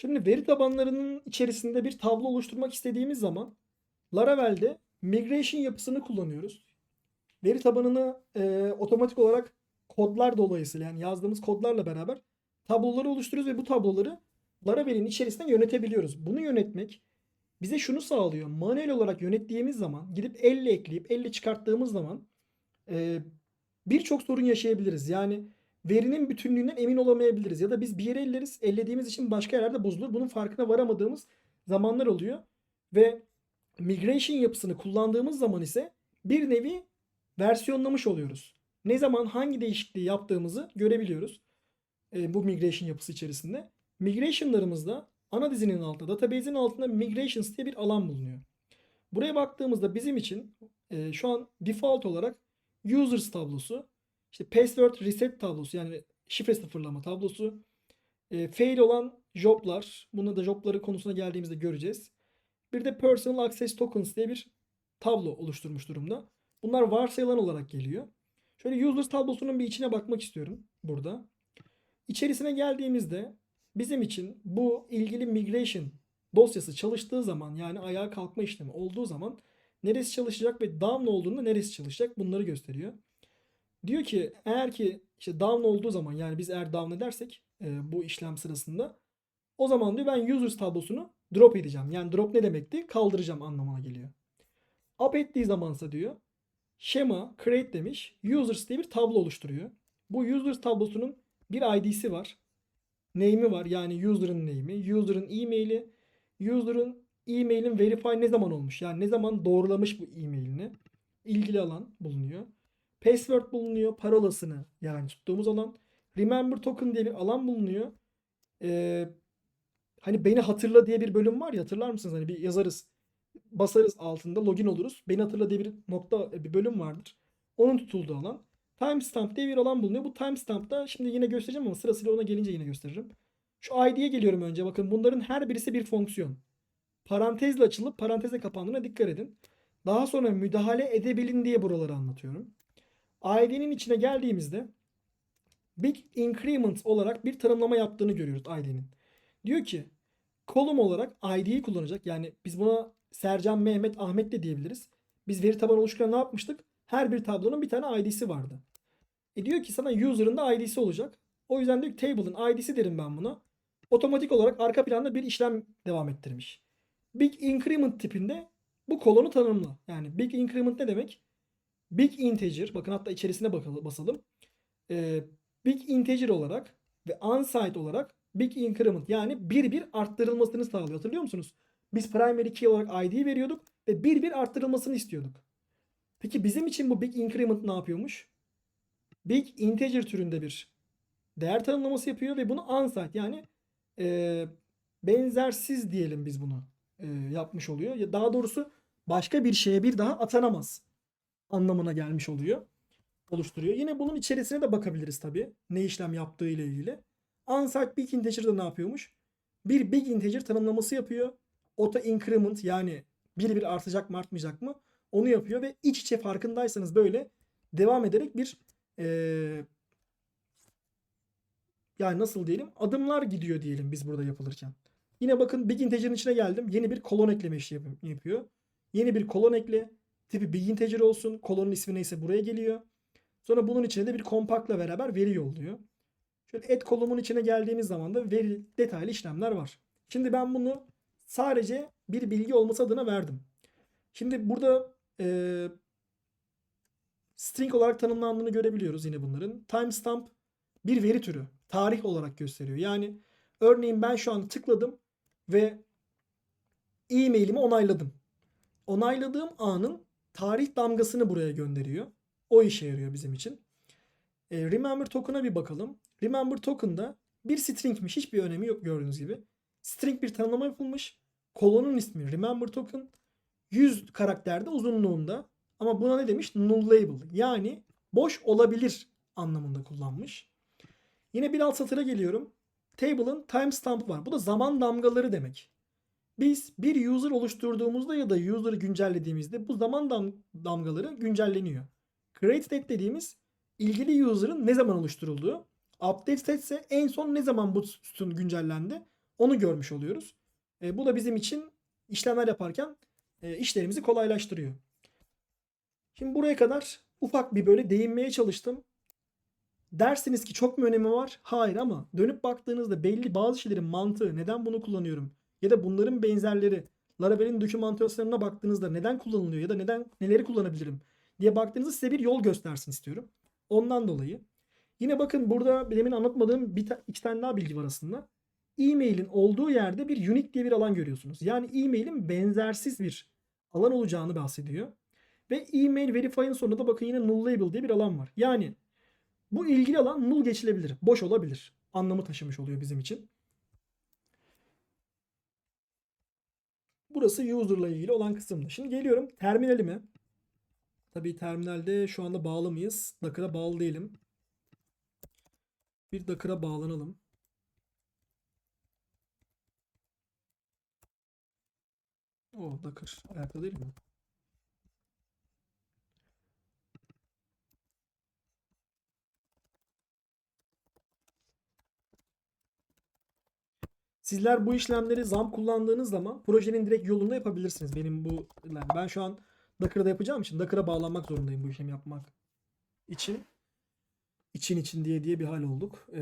Şimdi veri tabanlarının içerisinde bir tablo oluşturmak istediğimiz zaman Laravel'de migration yapısını kullanıyoruz. Veri tabanını e, otomatik olarak kodlar dolayısıyla yani yazdığımız kodlarla beraber tabloları oluşturuyoruz ve bu tabloları Laravel'in içerisinde yönetebiliyoruz. Bunu yönetmek bize şunu sağlıyor. Manuel olarak yönettiğimiz zaman gidip elle ekleyip elle çıkarttığımız zaman e, birçok sorun yaşayabiliriz. Yani verinin bütünlüğünden emin olamayabiliriz. Ya da biz bir yere elleriz, ellediğimiz için başka yerlerde bozulur. Bunun farkına varamadığımız zamanlar oluyor. Ve migration yapısını kullandığımız zaman ise bir nevi versiyonlamış oluyoruz. Ne zaman hangi değişikliği yaptığımızı görebiliyoruz. e, bu migration yapısı içerisinde. Migration'larımızda ana dizinin altında, database'in altında migrations diye bir alan bulunuyor. Buraya baktığımızda bizim için e, şu an default olarak users tablosu, işte password reset tablosu yani şifre sıfırlama tablosu, e, fail olan joblar, bunu da jobları konusuna geldiğimizde göreceğiz. Bir de personal access tokens diye bir tablo oluşturmuş durumda. Bunlar varsayılan olarak geliyor. Şöyle users tablosunun bir içine bakmak istiyorum burada. İçerisine geldiğimizde bizim için bu ilgili migration dosyası çalıştığı zaman yani ayağa kalkma işlemi olduğu zaman neresi çalışacak ve down olduğunda neresi çalışacak bunları gösteriyor. Diyor ki eğer ki işte down olduğu zaman yani biz eğer down edersek e, bu işlem sırasında o zaman diyor ben users tablosunu drop edeceğim. Yani drop ne demekti? Kaldıracağım anlamına geliyor. Up ettiği zamansa diyor şema create demiş users diye bir tablo oluşturuyor. Bu users tablosunun bir ID'si var. Name'i var yani user'ın name'i, user'ın e-maili, user'ın e-mail'in verify ne zaman olmuş yani ne zaman doğrulamış bu e-mailini ilgili alan bulunuyor. Password bulunuyor. Parolasını yani tuttuğumuz alan. Remember token diye bir alan bulunuyor. Ee, hani beni hatırla diye bir bölüm var ya hatırlar mısınız? Hani bir yazarız. Basarız altında login oluruz. Beni hatırla diye bir nokta bir bölüm vardır. Onun tutulduğu alan. Timestamp diye bir alan bulunuyor. Bu timestamp'ta şimdi yine göstereceğim ama sırasıyla ona gelince yine gösteririm. Şu ID'ye geliyorum önce. Bakın bunların her birisi bir fonksiyon. Parantezle açılıp parantezle kapandığına dikkat edin. Daha sonra müdahale edebilin diye buraları anlatıyorum. ID'nin içine geldiğimizde big increment olarak bir tanımlama yaptığını görüyoruz ID'nin. Diyor ki kolum olarak ID'yi kullanacak. Yani biz buna Sercan, Mehmet, Ahmet de diyebiliriz. Biz veri tabanı oluştururken ne yapmıştık? Her bir tablonun bir tane ID'si vardı. E diyor ki sana user'ın da ID'si olacak. O yüzden diyor table'ın ID'si derim ben buna. Otomatik olarak arka planda bir işlem devam ettirmiş. Big increment tipinde bu kolonu tanımla. Yani big increment ne demek? Big integer bakın hatta içerisine bakalım basalım. Ee, big integer olarak ve unsigned olarak big increment yani bir bir arttırılmasını sağlıyor. Hatırlıyor musunuz? Biz primary key olarak id veriyorduk ve bir bir arttırılmasını istiyorduk. Peki bizim için bu big increment ne yapıyormuş? Big integer türünde bir değer tanımlaması yapıyor ve bunu unsigned yani e, benzersiz diyelim biz bunu e, yapmış oluyor. Ya daha doğrusu başka bir şeye bir daha atanamaz anlamına gelmiş oluyor. Oluşturuyor. Yine bunun içerisine de bakabiliriz tabii. Ne işlem yaptığı ile ilgili. Unsigned big integer'da ne yapıyormuş? Bir big integer tanımlaması yapıyor. Auto increment yani bir bir artacak mı artmayacak mı? Onu yapıyor ve iç içe farkındaysanız böyle devam ederek bir ee, yani nasıl diyelim adımlar gidiyor diyelim biz burada yapılırken. Yine bakın big integer'ın içine geldim. Yeni bir kolon ekleme işlemi yapıyor. Yeni bir kolon ekle. Tipi big integer olsun. Kolonun ismi neyse buraya geliyor. Sonra bunun içine de bir kompakla beraber veri yolluyor. Şöyle add kolumun içine geldiğimiz zaman da veri detaylı işlemler var. Şimdi ben bunu sadece bir bilgi olması adına verdim. Şimdi burada e, string olarak tanımlandığını görebiliyoruz yine bunların. Timestamp bir veri türü. Tarih olarak gösteriyor. Yani örneğin ben şu an tıkladım ve e-mailimi onayladım. Onayladığım anın tarih damgasını buraya gönderiyor. O işe yarıyor bizim için. E, remember token'a bir bakalım. Remember token'da bir stringmiş. Hiçbir önemi yok gördüğünüz gibi. String bir tanımlama yapılmış. Kolonun ismi remember token. 100 karakterde uzunluğunda. Ama buna ne demiş? Nullable. Yani boş olabilir anlamında kullanmış. Yine bir alt satıra geliyorum. Table'ın timestamp var. Bu da zaman damgaları demek. Biz bir user oluşturduğumuzda ya da user'ı güncellediğimizde bu zaman dam damgaları güncelleniyor. Create state dediğimiz ilgili user'ın ne zaman oluşturulduğu. Update state ise en son ne zaman bu sütun güncellendi Onu görmüş oluyoruz. E, bu da bizim için işlemler yaparken e, işlerimizi kolaylaştırıyor. Şimdi buraya kadar ufak bir böyle değinmeye çalıştım. Dersiniz ki çok mu önemi var? Hayır ama dönüp baktığınızda belli bazı şeylerin mantığı neden bunu kullanıyorum ya da bunların benzerleri Laravel'in dokümantasyonuna baktığınızda neden kullanılıyor ya da neden neleri kullanabilirim diye baktığınızda size bir yol göstersin istiyorum. Ondan dolayı. Yine bakın burada demin anlatmadığım bir ta- iki tane daha bilgi var aslında. E-mail'in olduğu yerde bir unique diye bir alan görüyorsunuz. Yani e-mail'in benzersiz bir alan olacağını bahsediyor. Ve e-mail verify'ın sonunda da bakın yine null diye bir alan var. Yani bu ilgili alan null geçilebilir, boş olabilir anlamı taşımış oluyor bizim için. Burası user'la ilgili olan kısımdı. Şimdi geliyorum terminalime. Tabii terminalde şu anda bağlı mıyız? Docker'a bağlı değilim. Bir Docker'a bağlanalım. O Docker ayakta değil mi? Sizler bu işlemleri ZAMP kullandığınız zaman projenin direkt yolunda yapabilirsiniz. Benim bu yani ben şu an Docker'da yapacağım için Docker'a bağlanmak zorundayım bu işlemi yapmak için. İçin için diye diye bir hal olduk. Ee,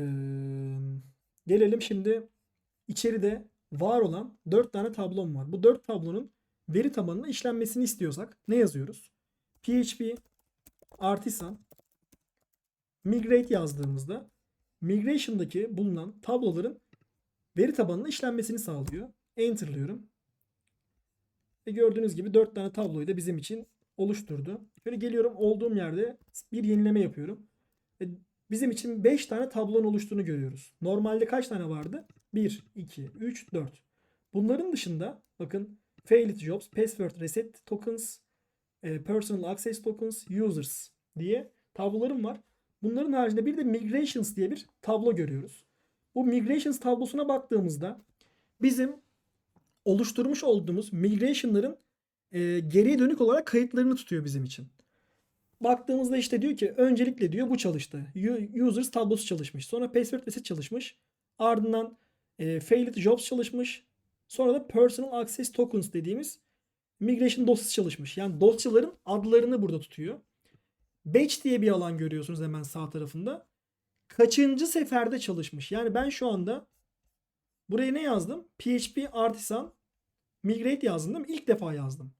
gelelim şimdi içeride var olan 4 tane tablom var. Bu 4 tablonun veri tabanına işlenmesini istiyorsak ne yazıyoruz? PHP artisan migrate yazdığımızda migration'daki bulunan tabloların veri tabanına işlenmesini sağlıyor. Enter'lıyorum. Ve gördüğünüz gibi 4 tane tabloyu da bizim için oluşturdu. Şöyle geliyorum olduğum yerde bir yenileme yapıyorum. Ve bizim için 5 tane tablonun oluştuğunu görüyoruz. Normalde kaç tane vardı? 1, 2, 3, 4. Bunların dışında bakın failed jobs, password reset tokens, e, personal access tokens, users diye tablolarım var. Bunların haricinde bir de migrations diye bir tablo görüyoruz. Bu migrations tablosuna baktığımızda bizim oluşturmuş olduğumuz migration'ların e, geriye dönük olarak kayıtlarını tutuyor bizim için. Baktığımızda işte diyor ki öncelikle diyor bu çalıştı. Users tablosu çalışmış. Sonra password reset çalışmış. Ardından e, failed jobs çalışmış. Sonra da personal access tokens dediğimiz migration dosyası çalışmış. Yani dosyaların adlarını burada tutuyor. Batch diye bir alan görüyorsunuz hemen sağ tarafında. Kaçıncı seferde çalışmış? Yani ben şu anda buraya ne yazdım? PHP artisan migrate yazdım değil mi? İlk defa yazdım.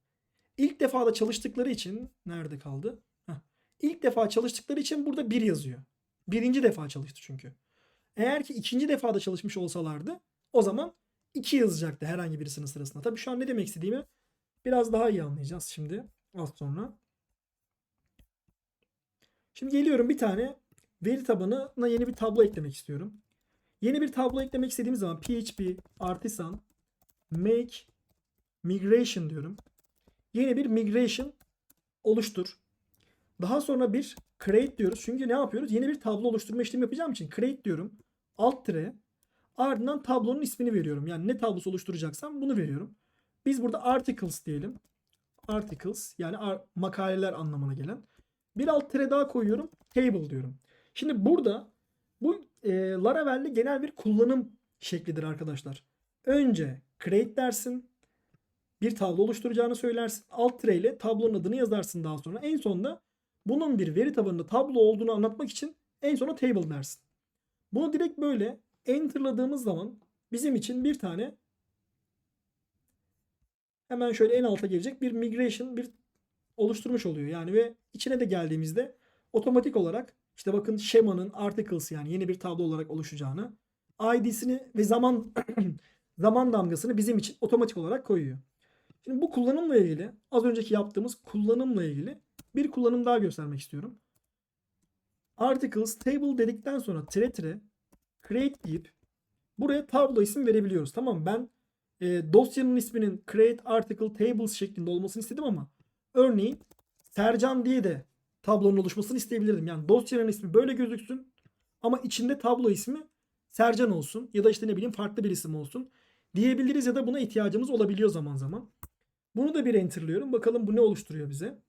İlk defa da çalıştıkları için nerede kaldı? Heh. İlk defa çalıştıkları için burada bir yazıyor. Birinci defa çalıştı çünkü. Eğer ki ikinci defada çalışmış olsalardı o zaman 2 yazacaktı herhangi birisinin sırasında. Tabii şu an ne demek istediğimi biraz daha iyi anlayacağız şimdi az sonra. Şimdi geliyorum bir tane veri tabanına yeni bir tablo eklemek istiyorum. Yeni bir tablo eklemek istediğim zaman PHP artisan make migration diyorum. Yeni bir migration oluştur. Daha sonra bir create diyoruz. Çünkü ne yapıyoruz? Yeni bir tablo oluşturma işlemi yapacağım için create diyorum. Alt tire. Ardından tablonun ismini veriyorum. Yani ne tablosu oluşturacaksam bunu veriyorum. Biz burada articles diyelim. Articles yani makaleler anlamına gelen. Bir alt tire daha koyuyorum. Table diyorum. Şimdi burada bu e, Laravel'de genel bir kullanım şeklidir arkadaşlar. Önce create dersin. Bir tablo oluşturacağını söylersin. Alt tire ile tablonun adını yazarsın daha sonra. En sonunda bunun bir veri tabanında tablo olduğunu anlatmak için en sona table dersin. Bunu direkt böyle enterladığımız zaman bizim için bir tane hemen şöyle en alta gelecek bir migration bir oluşturmuş oluyor. Yani ve içine de geldiğimizde otomatik olarak işte bakın şemanın articles yani yeni bir tablo olarak oluşacağını ID'sini ve zaman zaman damgasını bizim için otomatik olarak koyuyor. Şimdi bu kullanımla ilgili az önceki yaptığımız kullanımla ilgili bir kullanım daha göstermek istiyorum. Articles table dedikten sonra tire tire create deyip buraya tablo isim verebiliyoruz. Tamam ben e, dosyanın isminin create article tables şeklinde olmasını istedim ama örneğin Sercan diye de tablonun oluşmasını isteyebilirdim. Yani dosyanın ismi böyle gözüksün ama içinde tablo ismi Sercan olsun ya da işte ne bileyim farklı bir isim olsun diyebiliriz ya da buna ihtiyacımız olabiliyor zaman zaman. Bunu da bir enterlıyorum. Bakalım bu ne oluşturuyor bize.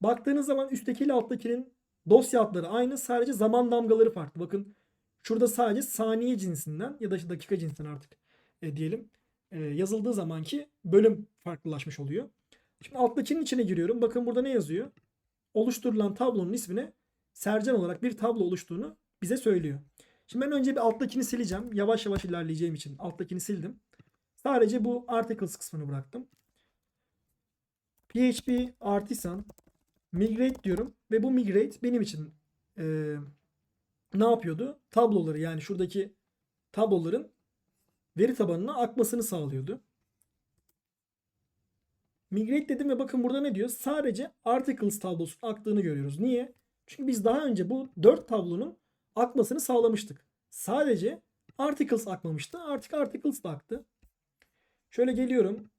Baktığınız zaman üstteki ile alttakinin dosya adları aynı. Sadece zaman damgaları farklı. Bakın şurada sadece saniye cinsinden ya da işte dakika cinsinden artık e, diyelim e, yazıldığı zamanki bölüm farklılaşmış oluyor. Şimdi alttakinin içine giriyorum. Bakın burada ne yazıyor? Oluşturulan tablonun ismine Sercan olarak bir tablo oluştuğunu bize söylüyor. Şimdi ben önce bir alttakini sileceğim. Yavaş yavaş ilerleyeceğim için alttakini sildim. Sadece bu articles kısmını bıraktım. PHP artisan migrate diyorum ve bu migrate benim için e, ne yapıyordu? Tabloları yani şuradaki tabloların veri tabanına akmasını sağlıyordu. Migrate dedim ve bakın burada ne diyor? Sadece articles tablosunun aktığını görüyoruz. Niye? Çünkü biz daha önce bu 4 tablonun akmasını sağlamıştık. Sadece articles akmamıştı. Artık articles da aktı. Şöyle geliyorum.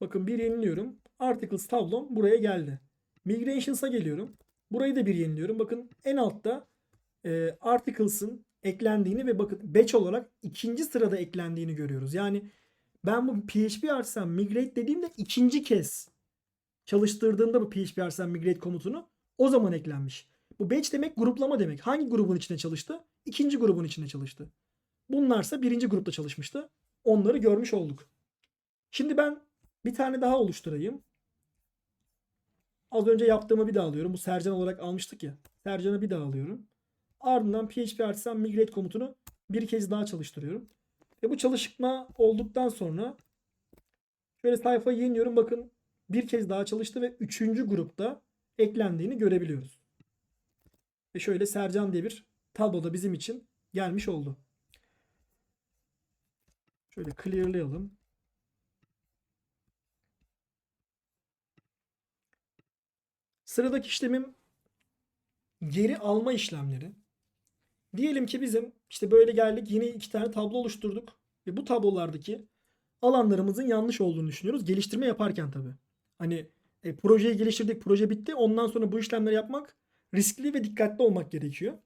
Bakın bir yeniliyorum. Articles tablom buraya geldi. Migrations'a geliyorum. Burayı da bir yeniliyorum. Bakın en altta e, articles'ın eklendiğini ve bakın batch olarak ikinci sırada eklendiğini görüyoruz. Yani ben bu PHP Artisan migrate dediğimde ikinci kez çalıştırdığımda bu PHP Artisan migrate komutunu o zaman eklenmiş. Bu batch demek gruplama demek. Hangi grubun içinde çalıştı? İkinci grubun içinde çalıştı. Bunlarsa birinci grupta çalışmıştı. Onları görmüş olduk. Şimdi ben bir tane daha oluşturayım. Az önce yaptığımı bir daha alıyorum. Bu Sercan olarak almıştık ya. Sercan'ı bir daha alıyorum. Ardından PHP Artisan migrate komutunu bir kez daha çalıştırıyorum. Ve bu çalışma olduktan sonra şöyle sayfayı yeniliyorum. Bakın bir kez daha çalıştı ve üçüncü grupta eklendiğini görebiliyoruz. Ve şöyle Sercan diye bir tablo da bizim için gelmiş oldu. Şöyle clearlayalım. Sıradaki işlemim geri alma işlemleri. Diyelim ki bizim işte böyle geldik yine iki tane tablo oluşturduk. Ve bu tablolardaki alanlarımızın yanlış olduğunu düşünüyoruz. Geliştirme yaparken tabii. Hani e, projeyi geliştirdik, proje bitti. Ondan sonra bu işlemleri yapmak riskli ve dikkatli olmak gerekiyor.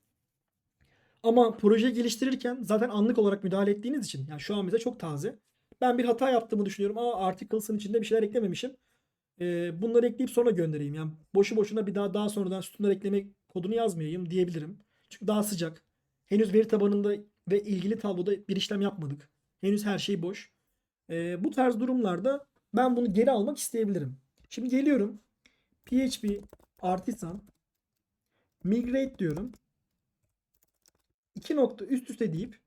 Ama projeyi geliştirirken zaten anlık olarak müdahale ettiğiniz için yani şu an bize çok taze. Ben bir hata yaptığımı düşünüyorum. Aa articles'ın içinde bir şeyler eklememişim. Ee, bunları ekleyip sonra göndereyim. Yani boşu boşuna bir daha daha sonradan sütunlar ekleme kodunu yazmayayım diyebilirim. Çünkü daha sıcak. Henüz veri tabanında ve ilgili tabloda bir işlem yapmadık. Henüz her şey boş. Ee, bu tarz durumlarda ben bunu geri almak isteyebilirim. Şimdi geliyorum. PHP artisan migrate diyorum. İki nokta üst üste deyip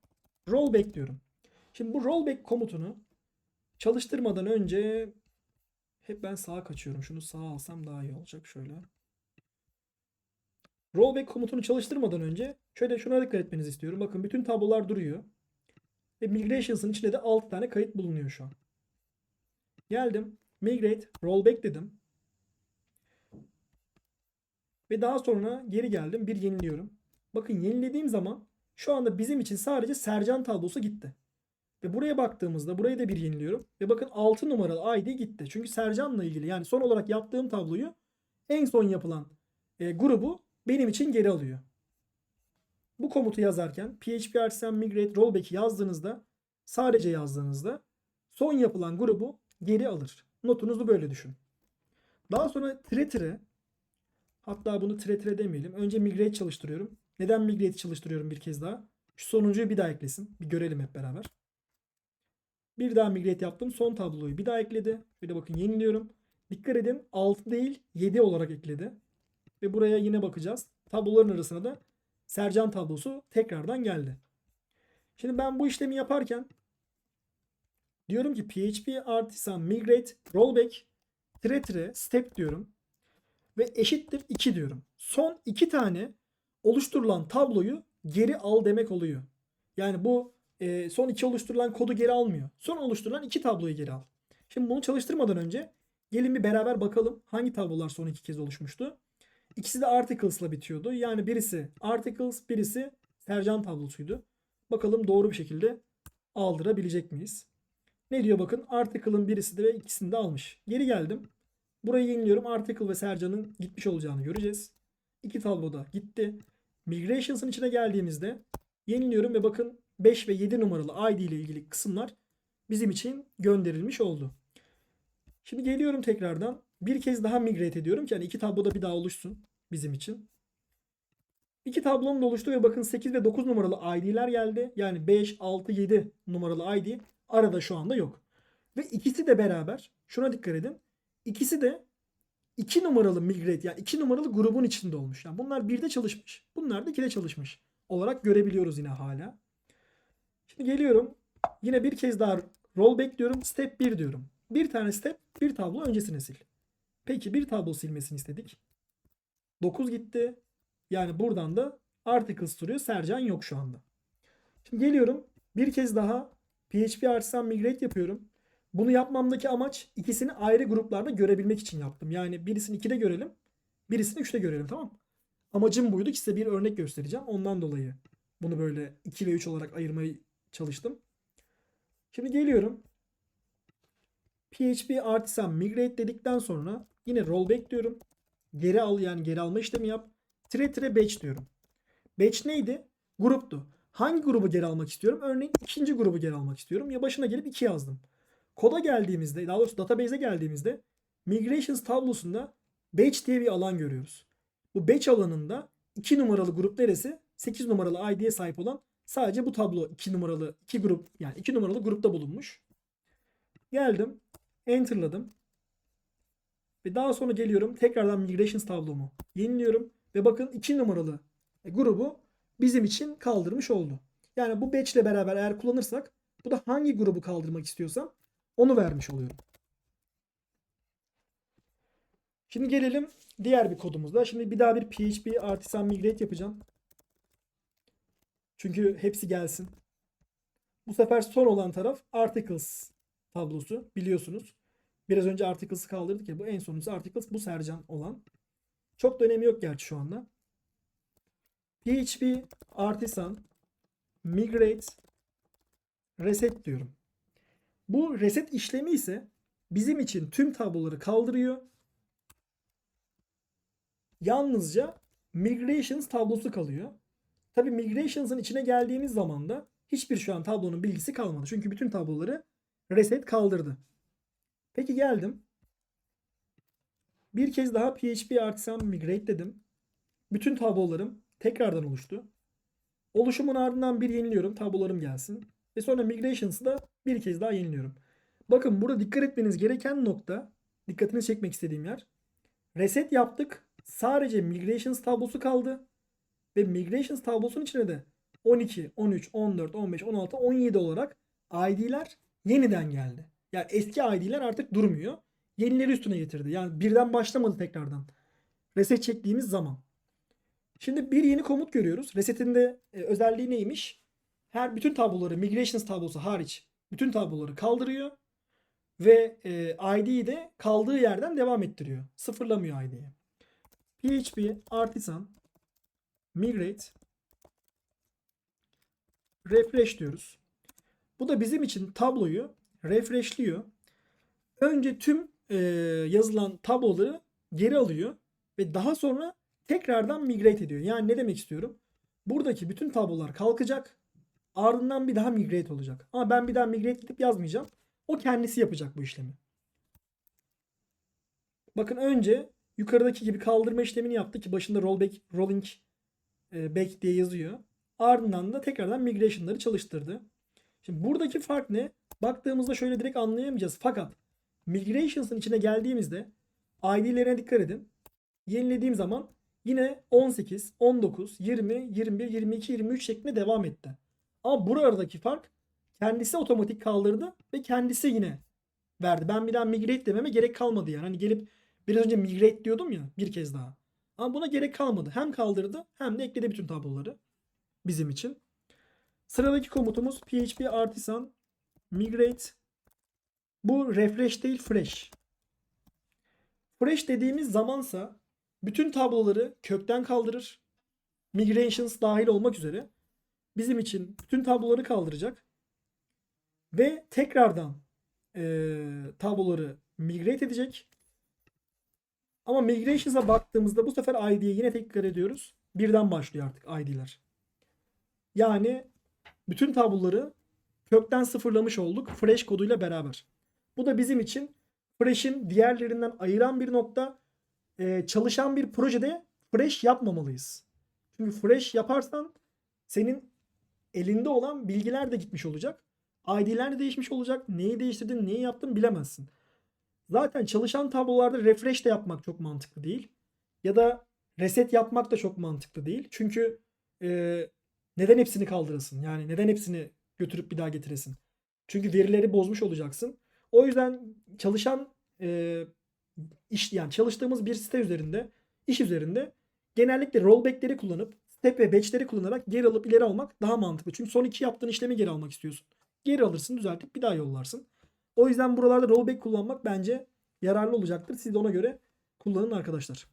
rollback diyorum. Şimdi bu rollback komutunu çalıştırmadan önce hep ben sağa kaçıyorum. Şunu sağa alsam daha iyi olacak şöyle. Rollback komutunu çalıştırmadan önce şöyle şuna dikkat etmenizi istiyorum. Bakın bütün tablolar duruyor. Ve migrations'ın içinde de 6 tane kayıt bulunuyor şu an. Geldim. Migrate, rollback dedim. Ve daha sonra geri geldim. Bir yeniliyorum. Bakın yenilediğim zaman şu anda bizim için sadece Sercan tablosu gitti. Ve buraya baktığımızda burayı da bir yeniliyorum. Ve bakın 6 numaralı ID gitti. Çünkü Sercan'la ilgili yani son olarak yaptığım tabloyu en son yapılan e, grubu benim için geri alıyor. Bu komutu yazarken PHP Artisan Migrate Rollback'i yazdığınızda sadece yazdığınızda son yapılan grubu geri alır. Notunuzu böyle düşün. Daha sonra tire hatta bunu tire demeyelim. Önce migrate çalıştırıyorum. Neden migrate çalıştırıyorum bir kez daha? Şu sonuncuyu bir daha eklesin. Bir görelim hep beraber. Bir daha migrate yaptım. Son tabloyu bir daha ekledi. Şöyle bakın yeniliyorum. Dikkat edin 6 değil 7 olarak ekledi. Ve buraya yine bakacağız. Tabloların arasına da Sercan tablosu tekrardan geldi. Şimdi ben bu işlemi yaparken diyorum ki PHP artisan migrate rollback tire tire step diyorum. Ve eşittir 2 diyorum. Son 2 tane oluşturulan tabloyu geri al demek oluyor. Yani bu e, son iki oluşturulan kodu geri almıyor. Son oluşturulan iki tabloyu geri al. Şimdi bunu çalıştırmadan önce gelin bir beraber bakalım hangi tablolar son iki kez oluşmuştu. İkisi de articles'la bitiyordu. Yani birisi articles, birisi Sercan tablosuydu. Bakalım doğru bir şekilde aldırabilecek miyiz? Ne diyor bakın article'ın birisi de ve ikisini de almış. Geri geldim. Burayı yeniliyorum. Article ve Sercan'ın gitmiş olacağını göreceğiz. İki tabloda gitti. Migrations'ın içine geldiğimizde yeniliyorum ve bakın 5 ve 7 numaralı ID ile ilgili kısımlar bizim için gönderilmiş oldu. Şimdi geliyorum tekrardan. Bir kez daha migrate ediyorum ki yani iki tabloda bir daha oluşsun bizim için. İki tablom da oluştu ve bakın 8 ve 9 numaralı ID'ler geldi. Yani 5, 6, 7 numaralı ID Arada şu anda yok. Ve ikisi de beraber şuna dikkat edin. İkisi de 2 numaralı migrate yani 2 numaralı grubun içinde olmuş. Yani bunlar 1'de çalışmış. Bunlar da 2'de çalışmış olarak görebiliyoruz yine hala. Şimdi geliyorum. Yine bir kez daha rollback diyorum. Step 1 diyorum. Bir tane step bir tablo öncesine sil. Peki bir tablo silmesini istedik. 9 gitti. Yani buradan da articles duruyor. Sercan yok şu anda. Şimdi geliyorum. Bir kez daha PHP artisan migrate yapıyorum. Bunu yapmamdaki amaç ikisini ayrı gruplarda görebilmek için yaptım. Yani birisini 2'de görelim. Birisini 3'te görelim tamam? Amacım buydu ki size bir örnek göstereceğim. Ondan dolayı bunu böyle 2 ve 3 olarak ayırmayı çalıştım. Şimdi geliyorum. PHP artisan migrate dedikten sonra yine rollback diyorum. Geri al yani geri alma işlemi yap. Tire tire batch diyorum. Batch neydi? Gruptu. Hangi grubu geri almak istiyorum? Örneğin ikinci grubu geri almak istiyorum. Ya başına gelip 2 yazdım. Koda geldiğimizde, daha doğrusu database'e geldiğimizde migrations tablosunda batch diye bir alan görüyoruz. Bu batch alanında 2 numaralı grup neresi? 8 numaralı ID'ye sahip olan sadece bu tablo 2 numaralı 2 grup yani 2 numaralı grupta bulunmuş. Geldim. Enter'ladım. Ve daha sonra geliyorum. Tekrardan migrations tablomu yeniliyorum. Ve bakın 2 numaralı grubu bizim için kaldırmış oldu. Yani bu batch ile beraber eğer kullanırsak bu da hangi grubu kaldırmak istiyorsam onu vermiş oluyorum. Şimdi gelelim diğer bir kodumuzda. Şimdi bir daha bir PHP artisan migrate yapacağım. Çünkü hepsi gelsin. Bu sefer son olan taraf articles tablosu biliyorsunuz. Biraz önce articles'ı kaldırdık ya bu en sonuncusu articles bu Sercan olan. Çok da önemi yok gerçi şu anda. PHP artisan migrate reset diyorum. Bu reset işlemi ise bizim için tüm tabloları kaldırıyor. Yalnızca migrations tablosu kalıyor. Tabi migrations'ın içine geldiğimiz zaman da hiçbir şu an tablonun bilgisi kalmadı. Çünkü bütün tabloları reset kaldırdı. Peki geldim. Bir kez daha PHP artisan migrate dedim. Bütün tablolarım tekrardan oluştu. Oluşumun ardından bir yeniliyorum. Tablolarım gelsin. Ve sonra migrations'ı da bir kez daha yeniliyorum. Bakın burada dikkat etmeniz gereken nokta, dikkatini çekmek istediğim yer. Reset yaptık. Sadece migrations tablosu kaldı. Ve migrations tablosunun içine de 12, 13, 14, 15, 16, 17 olarak ID'ler yeniden geldi. Yani eski ID'ler artık durmuyor. Yenileri üstüne getirdi. Yani birden başlamadı tekrardan. Reset çektiğimiz zaman. Şimdi bir yeni komut görüyoruz. Reset'in de e, özelliği neymiş? Her bütün tabloları migrations tablosu hariç bütün tabloları kaldırıyor ve e, ID'yi de kaldığı yerden devam ettiriyor. Sıfırlamıyor ID'yi. PHP artisan migrate refresh diyoruz. Bu da bizim için tabloyu refreshliyor. Önce tüm e, yazılan tabloları geri alıyor ve daha sonra tekrardan migrate ediyor. Yani ne demek istiyorum? Buradaki bütün tablolar kalkacak. Ardından bir daha migrate olacak. Ama ben bir daha migrate edip yazmayacağım. O kendisi yapacak bu işlemi. Bakın önce yukarıdaki gibi kaldırma işlemini yaptı ki başında rollback, rolling e, back diye yazıyor. Ardından da tekrardan migration'ları çalıştırdı. Şimdi buradaki fark ne? Baktığımızda şöyle direkt anlayamayacağız. Fakat migrations'ın içine geldiğimizde ID'lerine dikkat edin. Yenilediğim zaman yine 18, 19, 20, 21, 22, 23 şeklinde devam etti. Ama buradaki fark kendisi otomatik kaldırdı ve kendisi yine verdi. Ben bir daha migrate dememe gerek kalmadı yani. Hani gelip biraz önce migrate diyordum ya bir kez daha. Ama buna gerek kalmadı. Hem kaldırdı hem de ekledi bütün tabloları bizim için. Sıradaki komutumuz PHP artisan migrate. Bu refresh değil fresh. Fresh dediğimiz zamansa bütün tabloları kökten kaldırır. Migrations dahil olmak üzere bizim için bütün tabloları kaldıracak. Ve tekrardan e, tabloları migrate edecek. Ama migrations'a baktığımızda bu sefer ID'ye yine tekrar ediyoruz. Birden başlıyor artık ID'ler. Yani bütün tabloları kökten sıfırlamış olduk fresh koduyla beraber. Bu da bizim için fresh'in diğerlerinden ayıran bir nokta. Ee, çalışan bir projede fresh yapmamalıyız. Çünkü fresh yaparsan senin elinde olan bilgiler de gitmiş olacak. ID'ler de değişmiş olacak. Neyi değiştirdin, neyi yaptın bilemezsin. Zaten çalışan tablolarda refresh de yapmak çok mantıklı değil. Ya da reset yapmak da çok mantıklı değil. Çünkü e, neden hepsini kaldırasın? Yani neden hepsini götürüp bir daha getiresin? Çünkü verileri bozmuş olacaksın. O yüzden çalışan e, iş yani çalıştığımız bir site üzerinde, iş üzerinde genellikle rollback'leri kullanıp step ve batch'leri kullanarak geri alıp ileri almak daha mantıklı. Çünkü son iki yaptığın işlemi geri almak istiyorsun. Geri alırsın, düzeltip bir daha yollarsın. O yüzden buralarda rollback kullanmak bence yararlı olacaktır. Siz de ona göre kullanın arkadaşlar.